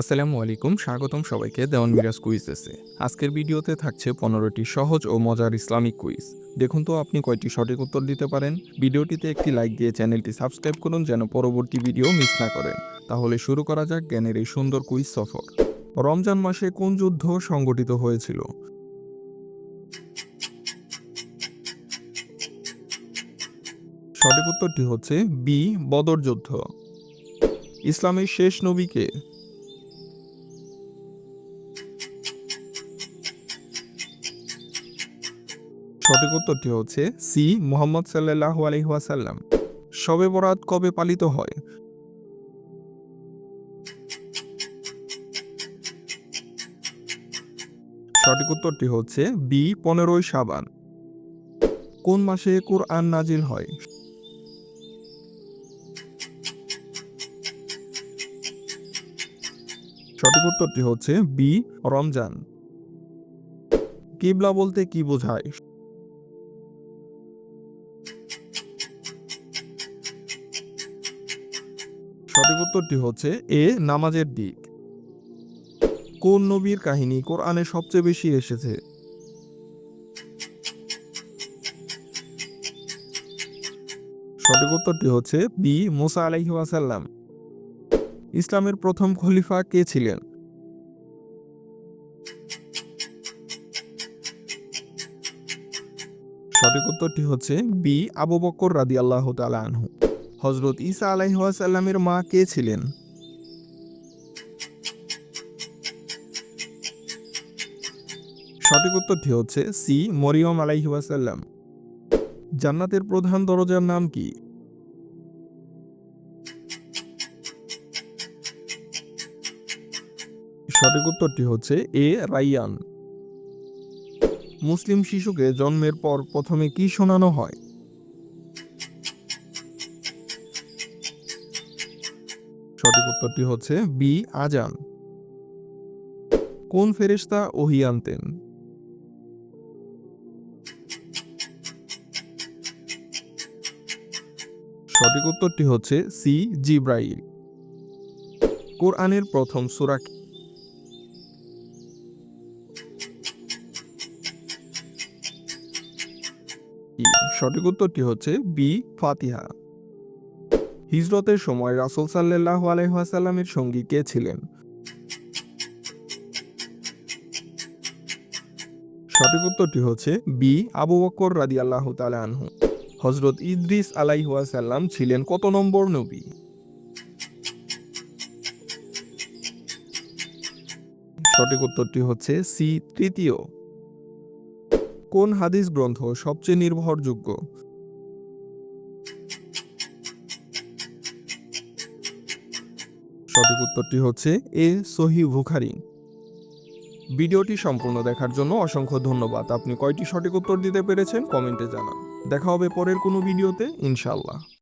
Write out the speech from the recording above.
আসসালামু আলাইকুম, স্বাগতম সবাইকে দেওয়ান মিরাজ কুইজেসে আজকের ভিডিওতে থাকছে পনেরোটি সহজ ও মজার ইসলামিক কুইজ। দেখুন তো আপনি কয়টি সঠিক উত্তর দিতে পারেন। ভিডিওটিতে একটি লাইক দিয়ে চ্যানেলটি সাবস্ক্রাইব করুন যেন পরবর্তী ভিডিও মিস না করেন। তাহলে শুরু করা যাক জ্ঞানের এই সুন্দর কুইজ সফর। রমজান মাসে কোন যুদ্ধ সংগঠিত হয়েছিল? সঠিক উত্তরটি হচ্ছে বি, বদর যুদ্ধ। ইসলামের শেষ নবীকে সঠিক উত্তরটি হচ্ছে সি, মোহাম্মদ সাল্লাহ আলহিহাসাল্লাম শবে বরাত কবে পালিত হয়? সঠিক উত্তরটি হচ্ছে বি, পনেরোই সাবান কোন মাসে কোরআন নাজিল হয়? সঠিক উত্তরটি হচ্ছে বি, রমজান। কিবলা বলতে কি বোঝায়? সঠিক উত্তরটি হচ্ছে এ, নামাজের দিক। কোন নবীর কাহিনী কোরআনে সবচেয়ে বেশি এসেছে? সঠিক উত্তরটি হচ্ছে বি, মোসা আলাইহি ওয়াসাল্লাম। ইসলামের প্রথম খলিফা কে ছিলেন? সঠিক উত্তরটি হচ্ছে বি, আবু বকর রাদি আল্লাহ আনহু। হজরত ঈসা আলাইহাসাল্লামের মা কে ছিলেন? সঠিক উত্তরটি হচ্ছে সি মরিয়ম আলাইহাসাল্লাম জান্নাতের প্রধান দরজার নাম কি? সঠিক উত্তরটি হচ্ছে এ রাইয়ান। মুসলিম শিশুকে জন্মের পর প্রথমে কি শোনানো হয়? সঠিক উত্তরটি হচ্ছে বি, আজান। কোন ফেরেশতা ওহি আনতেন? সঠিক উত্তরটি হচ্ছে সি, জিব্রাইল। কোরআনের প্রথম সূরা? সঠিক উত্তরটি হচ্ছে বি, ফাতিহা। হিজরতের সময় রাসূল সাল্লাল্লাহু আলাইহি ওয়াসাল্লামের সঙ্গী কে ছিলেন? সঠিক উত্তরটি হচ্ছে বি, আবু বকর রাদিয়াল্লাহু তাআলা আনহু। হযরত ইদ্রিস আলাইহি ওয়াসাল্লাম ছিলেন কত নম্বর নবী? সঠিক উত্তরটি হচ্ছে সি, তৃতীয়। কোন হাদিস গ্রন্থ সবচেয়ে নির্ভরযোগ্য? সঠিক উত্তরটি হচ্ছে এ, সহি বুখারি। ভিডিওটি সম্পূর্ণ দেখার জন্য অসংখ্য ধন্যবাদ। আপনি কয়টি সঠিক উত্তর দিতে পেরেছেন কমেন্টে জানান। দেখা হবে পরের কোনো ভিডিওতে ইনশাল্লাহ